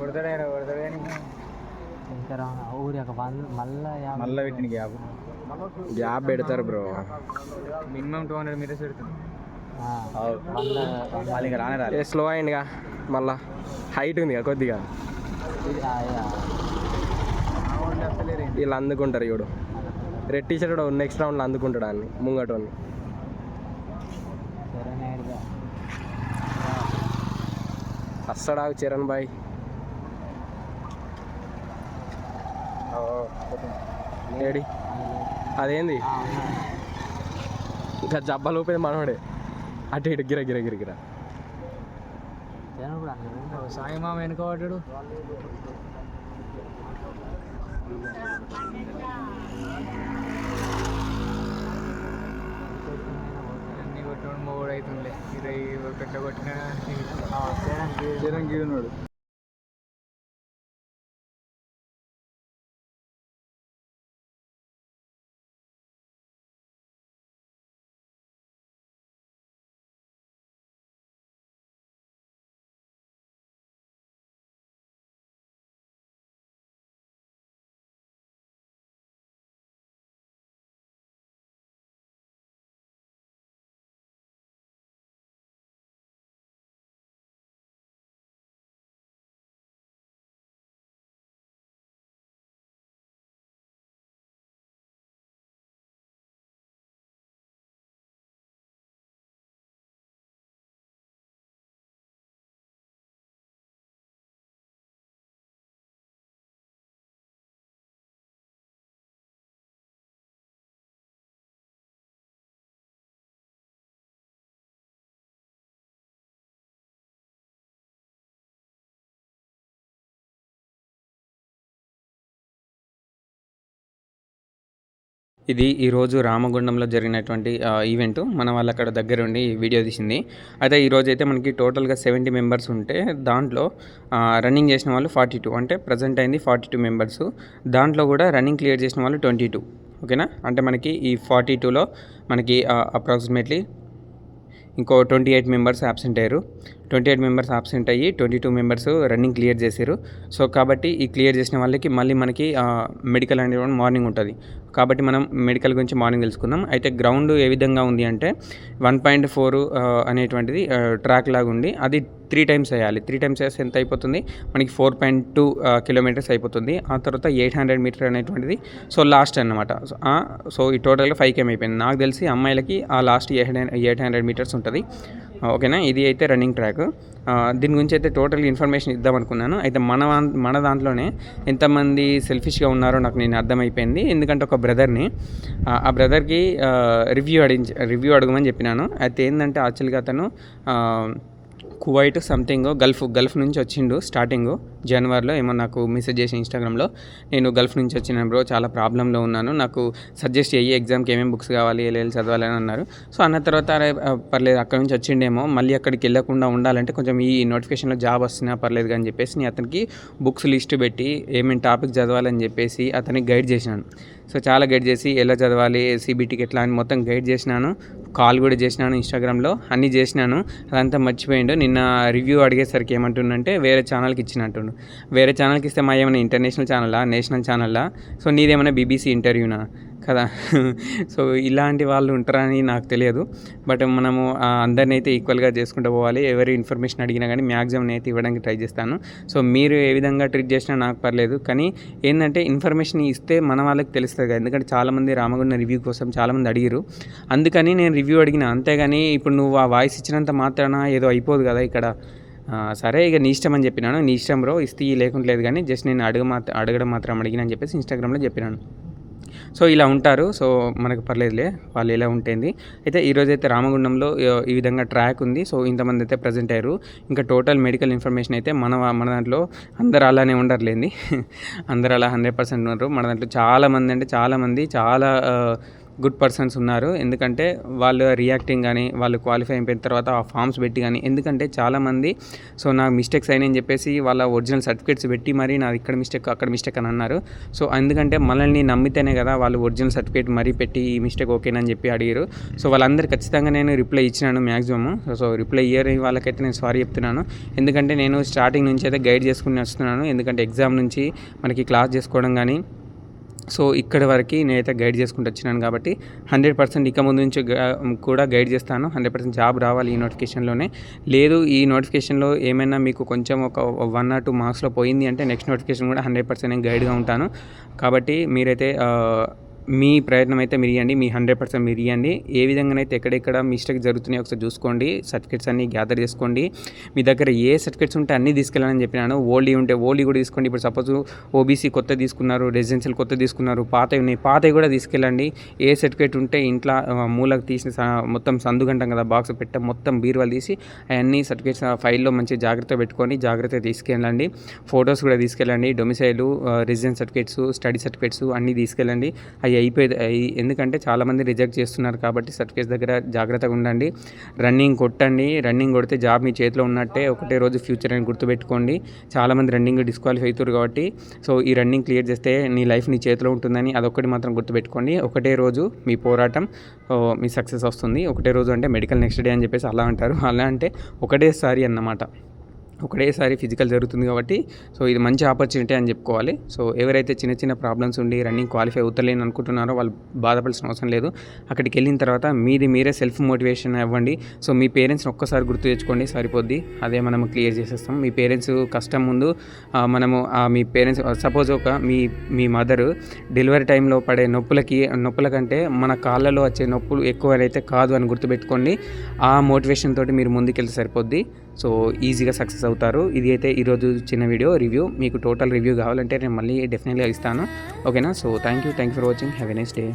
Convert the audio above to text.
కొడతాడు కానీ ఇంకా రా ఊరి ఒక వంద మళ్ళా మళ్ళీ పెట్టిన గ్యాప్. గ్యాప్ పెడతారు bro. Minimum two hundred metres పెడుతుంది వాళ్ళు ఇంకా రానే రాలేదు ఏ స్లో అయిందిగా మళ్ళా. హైట్ ఉందిగా కొద్దిగా. వీళ్ళు అందుకుంటారు చూడు. రెడ్ టీ షర్ట్ కూడా నెక్స్ట్ రౌండ్లో అందుకుంటాడు అన్ని ముంగటోని వస్తాడా చరణ్ బాయ్. ఏడి? అదేంది. ఇంకా జబ్బలు ఊపేది మనోడే. అటు ఇటు గిర గిర గిర గిర. సాయి మామ వెనుక పడ్డాడు. అన్ని కొట్టడం మూడు అవుతుందిలే ఇరవై ఒకటి కొట్టిన చిరంజీవి ఇది ఈరోజు రామగుండంలో జరిగినటువంటి ఈవెంట్ మన వాళ్ళు అక్కడ దగ్గరుండి వీడియో తీసింది. అయితే ఈరోజు అయితే మనకి టోటల్గా సెవెంటీ మెంబర్స్ ఉంటే దాంట్లో రన్నింగ్ చేసిన వాళ్ళు ఫార్టీ టూ అంటే ప్రజెంట్ అయింది ఫార్టీ టూ మెంబర్స్ దాంట్లో కూడా రన్నింగ్ క్లియర్ చేసిన వాళ్ళు ట్వంటీ టూ ఓకేనా? అంటే మనకి ఈ ఫార్టీ టూలో మనకి అప్రాక్సిమేట్లీ ఇంకో ట్వంటీ ఎయిట్ మెంబర్స్ అబ్సెంట్ అయ్యారు. ట్వంటీ ఎయిట్ మెంబర్స్ ఆబ్సెంట్ అయ్యి twenty two members running clear చేశారు. సో కాబట్టి ఈ క్లియర్ చేసిన వాళ్ళకి మళ్ళీ మనకి మెడికల్ అనేది కూడా మార్నింగ్ ఉంటుంది. కాబట్టి మనం మెడికల్ గురించి మార్నింగ్ తెలుసుకుందాం. అయితే గ్రౌండ్ ఏ విధంగా ఉంది అంటే వన్ పాయింట్ ఫోర్ అనేటువంటిది ట్రాక్ లాగా ఉంది. అది త్రీ టైమ్స్ వేయాలి. త్రీ టైమ్స్ వేస్తే ఎంత అయిపోతుంది? మనకి ఫోర్ పాయింట్ టూ కిలోమీటర్స్ అయిపోతుంది. ఆ తర్వాత ఎయిట్ హండ్రెడ్ మీటర్ అనేటువంటిది. సో లాస్ట్ అనమాట సో ఈ టోటల్గా ఫైవ్ కేమ్ అయిపోయింది. నాకు తెలిసి అమ్మాయిలకి ఆ last eight eight hundred metres ఉంటుంది. ఓకేనా? ఇది అయితే రన్నింగ్ ట్రాక్ దీని గురించి అయితే టోటల్ ఇన్ఫర్మేషన్ ఇద్దాం అనుకున్నాను. అయితే మన మన దాంట్లోనే ఎంతమంది సెల్ఫిష్గా ఉన్నారో నాకు నేను అర్థమైపోయింది. ఎందుకంటే ఒక బ్రదర్ని ఆ బ్రదర్కి రివ్యూ అడిగి రివ్యూ అడగమని చెప్పినాను. అయితే ఏంటంటే యాక్చువల్గా అతను కువైట్ సంథింగ్ గల్ఫ్ గల్ఫ్ నుంచి వచ్చిండు స్టార్టింగ్ జనవరిలో ఏమో నాకు మెసేజ్ చేసి ఇన్స్టాగ్రామ్లో నేను గల్ఫ్ నుంచి వచ్చిన బ్రో చాలా ప్రాబ్లంలో ఉన్నాను. నాకు సజెస్ట్ చేయి ఎగ్జామ్కి ఏమేమి బుక్స్ కావాలి ఏళ్ళు చదవాలి అని అన్నారు. సో అన్న తర్వాత పర్లేదు అక్కడ నుంచి వచ్చిండేమో. మళ్ళీ అక్కడికి వెళ్ళకుండా ఉండాలంటే కొంచెం ఈ నోటిఫికేషన్లో జాబ్ వస్తున్నా పర్లేదు అని చెప్పేసి నేను అతనికి బుక్స్ లిస్ట్ పెట్టి ఏమేమి టాపిక్ చదవాలని చెప్పేసి అతనికి గైడ్ చేసినాను. సో చాలా గైడ్ చేసి ఎలా చదవాలి సిబిటీకి ఎట్లా అని మొత్తం గైడ్ చేసినాను. కాల్ కూడా చేసినాను ఇన్స్టాగ్రామ్లో అన్నీ చేసినాను. అదంతా మర్చిపోయిండు. నిన్న రివ్యూ అడిగేసరికి ఏమంటుండంటే వేరే ఛానల్కి ఇచ్చినట్టుండు. వేరే ఛానల్కి ఇస్తే మా ఏమైనా ఇంటర్నేషనల్ ఛానలా నేషనల్ ఛానల్లా సో నీదేమైనా బీబీసీ ఇంటర్వ్యూనా కదా? సో ఇలాంటి వాళ్ళు ఉంటారని నాకు తెలియదు. బట్ మనము ఆ, అందరిని అయితే ఈక్వల్గా చేసుకుంటూ పోవాలి. ఎవరి ఇన్ఫర్మేషన్ అడిగినా కానీ మ్యాక్సిమం అయితే ఇవ్వడానికి ట్రై చేస్తాను. సో మీరు ఏ విధంగా ట్రీట్ చేసినా నాకు పర్లేదు. కానీ ఏంటంటే ఇన్ఫర్మేషన్ ఇస్తే మన వాళ్ళకి తెలుస్తుంది కదా? ఎందుకంటే చాలామంది రామగుండ రివ్యూ కోసం చాలామంది అడిగారు అందుకని నేను రివ్యూ అడిగిన. అంతేగాని ఇప్పుడు నువ్వు ఆ వాయిస్ ఇచ్చినంత మాత్రాన ఏదో అయిపోదు కదా ఇక్కడ? సరే ఇక నీ ఇష్టం అని చెప్పినాను. నీ ఇష్టం బ్రో ఇస్తే లేకుండా లేదు కానీ జస్ట్ నేను అడుగు మాత్రం అడగడం మాత్రం అడిగిన అని చెప్పేసి ఇన్స్టాగ్రామ్లో చెప్పినాను. సో ఇలా ఉంటారు. సో మనకు పర్లేదులే వాళ్ళు ఇలా ఉంటుంది అయితే ఈరోజు అయితే రామగుండంలో ఈ విధంగా ట్రాక్ ఉంది. సో ఇంతమంది అయితే ప్రజెంట్ అయ్యారు. ఇంకా టోటల్ మెడికల్ ఇన్ఫర్మేషన్ అయితే మన మన దాంట్లో అందరు అలానే ఉండర్లేండి అందరు అలా హండ్రెడ్ పర్సెంట్ ఉన్నారు మన దాంట్లో చాలామంది అంటే చాలామంది చాలా గుడ్ పర్సన్స్ ఉన్నారు. ఎందుకంటే వాళ్ళు రియాక్టింగ్ కానీ వాళ్ళు క్వాలిఫై అయిపోయిన తర్వాత ఆ ఫామ్స్ పెట్టి కానీ ఎందుకంటే చాలామంది సో నా మిస్టేక్స్ అయినాయని చెప్పేసి వాళ్ళ ఒరిజినల్ సర్టిఫికేట్స్ పెట్టి మరి నాది ఇక్కడ మిస్టేక్ అక్కడ మిస్టేక్ అని అన్నారు. సో ఎందుకంటే మనల్ని నమ్మితేనే కదా వాళ్ళు ఒరిజినల్ సర్టిఫికేట్ మరీ పెట్టి ఈ మిస్టేక్ ఓకేనని చెప్పి అడిగారు సో వాళ్ళందరూ ఖచ్చితంగా నేను రిప్లై ఇచ్చినాను మ్యాక్సిమమ్ సో రిప్లై ఇయర్ వాళ్ళకైతే నేను సారీ చెప్తున్నాను. ఎందుకంటే నేను స్టార్టింగ్ నుంచి అయితే గైడ్ చేసుకుని వస్తున్నాను. ఎందుకంటే ఎగ్జామ్ నుంచి మనకి క్లాస్ చేసుకోవడం కానీ సో ఇక్కడ వరకు నేనైతే గైడ్ చేసుకుంటూ వచ్చినాను కాబట్టి హండ్రెడ్ పర్సెంట్ ఇక ముందు నుంచి కూడా గైడ్ చేస్తాను. హండ్రెడ్ పర్సెంట్ జాబ్ రావాలి ఈ నోటిఫికేషన్లోనే లేదు ఈ నోటిఫికేషన్లో ఏమైనా మీకు కొంచెం ఒక వన్ ఆర్ టూ మార్క్స్లో పోయింది అంటే నెక్స్ట్ నోటిఫికేషన్ కూడా హండ్రెడ్ పర్సెంట్ నేను గైడ్గా ఉంటాను. కాబట్టి మీరైతే మీ ప్రయత్నం అయితే మీరు ఇవ్వండి మీ హండ్రెడ్ పర్సెంట్ మీరు ఇవ్వండి ఏ విధంగానైతే ఎక్కడెక్కడ మిస్టేక్ జరుగుతున్నాయో ఒకసారి చూసుకోండి సర్టిఫికేట్స్ అన్ని గ్యాదర్ చేసుకోండి. మీ దగ్గర ఏ సర్టిఫికేట్స్ ఉంటే అన్నీ తీసుకెళ్ళాలని చెప్పినాను. ఓల్డీ ఉంటే ఓల్డీ కూడా తీసుకోండి. ఇప్పుడు సపోజ్ ఓబీసీ కొత్త తీసుకున్నారు రెసిడెన్షియల్ కొత్త తీసుకున్నారు పాతవి ఉన్నాయి పాతవి కూడా తీసుకెళ్ళండి. ఏ సర్టిఫికేట్ ఉంటే ఇంట్లో మూలకు తీసిన మొత్తం సందుగంటాం కదా బాక్స్ పెట్ట మొత్తం బీరువాలు తీసి అవన్నీ సర్టిఫికేట్స్ ఫైల్లో మంచి జాగ్రత్త పెట్టుకొని జాగ్రత్త తీసుకెళ్ళండి. ఫొటోస్ కూడా తీసుకెళ్ళండి domicile residence certificates study certificates అన్నీ తీసుకెళ్ళండి. అవి అయిపోయి ఎందుకంటే చాలామంది రిజెక్ట్ చేస్తున్నారు కాబట్టి సర్టిఫికేట్స్ దగ్గర జాగ్రత్తగా ఉండండి. రన్నింగ్ కొట్టండి. రన్నింగ్ కొడితే జాబ్ మీ చేతిలో ఉన్నట్టే ఒకటే రోజు ఫ్యూచర్ అని గుర్తుపెట్టుకోండి. చాలామంది రన్నింగ్ డిస్క్వాలిఫై అవుతారు కాబట్టి సో ఈ రన్నింగ్ క్లియర్ చేస్తే నీ లైఫ్ నీ చేతిలో ఉంటుందని అదొక్కటి మాత్రం గుర్తుపెట్టుకోండి. ఒకటే రోజు మీ పోరాటం మీ సక్సెస్ వస్తుంది. ఒకటే రోజు అంటే మెడికల్ నెక్స్ట్ డే అని చెప్పేసి అలా అంటారు. అలా అంటే ఒకటేసారి అన్నమాట. ఒకటేసారి ఫిజికల్ జరుగుతుంది కాబట్టి సో ఇది మంచి ఆపర్చునిటీ అని చెప్పుకోవాలి. సో ఎవరైతే చిన్న చిన్న ప్రాబ్లమ్స్ ఉండి రన్నింగ్ క్వాలిఫై అవుతలేని అనుకుంటున్నారో వాళ్ళు బాధపడాల్సిన అవసరం లేదు. అక్కడికి వెళ్ళిన తర్వాత మీది మీరే సెల్ఫ్ మోటివేషన్ ఇవ్వండి సో మీ పేరెంట్స్ని ఒక్కసారి గుర్తు తెచ్చుకోండి సరిపోద్ది. అదే మనం క్లియర్ చేసేస్తాం. మీ పేరెంట్స్ కష్టం ముందు మనము ఆ, మీ పేరెంట్స్ సపోజ్ ఒక మీ మీ మదర్ డెలివరీ టైంలో పడే నొప్పులకి నొప్పుల కంటే మన కాళ్ళలో వచ్చే నొప్పులు ఎక్కువ అయితే కాదు అని గుర్తుపెట్టుకోండి. ఆ మోటివేషన్ తోటి మీరు ముందుకెళ్తే సరిపోద్ది. సో ఈజీగా సక్సెస్ అవుతారు. ఇది అయితే ఈరోజు చిన్న వీడియో రివ్యూ. మీకు టోటల్ రివ్యూ కావాలంటే నేను మళ్ళీ డెఫినెట్గా ఇస్తాను. ఓకేనా? So thank you thank you for watching. Have a nice day.